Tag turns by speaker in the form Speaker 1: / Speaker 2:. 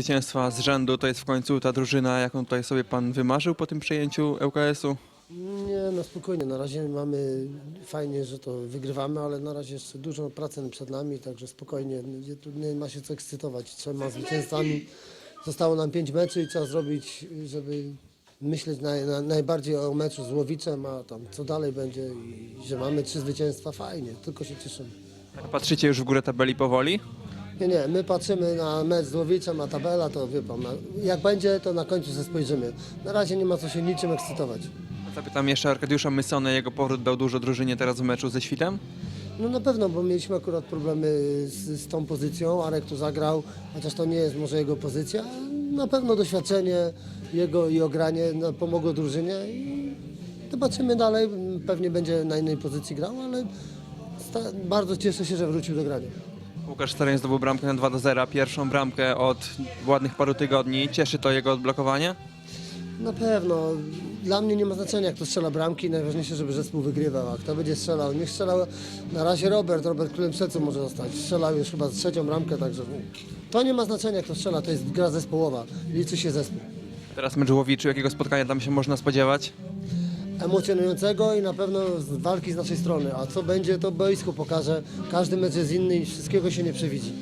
Speaker 1: Zwycięstwa z rzędu to jest w końcu ta drużyna, jaką tutaj sobie pan wymarzył po tym przejęciu ŁKS-u?
Speaker 2: Nie, no spokojnie. Na razie mamy fajnie, że to wygrywamy, ale na razie jeszcze dużo pracy przed nami, także spokojnie. Nie, tu nie ma się co ekscytować trzema zwycięstwami. Zostało nam pięć meczy i trzeba zrobić, żeby myśleć naj, na, najbardziej o meczu z Łowiczem, a tam co dalej będzie i że mamy trzy zwycięstwa, fajnie, tylko się cieszymy.
Speaker 1: Patrzycie już w górę tabeli powoli?
Speaker 2: Nie, nie, my patrzymy na mecz z Łowiczem, a tabela to wie pan, na- jak będzie, to na końcu się spojrzymy. Na razie nie ma co się niczym ekscytować.
Speaker 1: Zapytam jeszcze Arkadiusza Mysone, jego powrót dał dużo drużynie teraz w meczu ze Świtem.
Speaker 2: No na pewno, bo mieliśmy akurat problemy z, z tą pozycją. Arek tu zagrał, chociaż to nie jest może jego pozycja. Na pewno doświadczenie jego i ogranie no, pomogło drużynie i zobaczymy dalej. Pewnie będzie na innej pozycji grał, ale bardzo cieszę się, że wrócił do grania.
Speaker 1: Łukasz Staroń zdobył bramkę na 2 do 0, pierwszą bramkę od ładnych paru tygodni. Cieszy to jego odblokowanie?
Speaker 2: Na pewno. Dla mnie nie ma znaczenia, kto strzela bramki. Najważniejsze, żeby zespół wygrywał. A kto będzie strzelał? Niech strzelał na razie Robert. Robert królem sercu może zostać. Strzelał już chyba trzecią bramkę, także to nie ma znaczenia, kto strzela. To jest gra zespołowa. Liczy się zespół.
Speaker 1: Teraz mecz Łowiczu, jakiego spotkania tam się można spodziewać?
Speaker 2: Emocjonującego i na pewno z walki z naszej strony. A co będzie, to boisko pokaże. Każdy mecz jest inny i wszystkiego się nie przewidzi.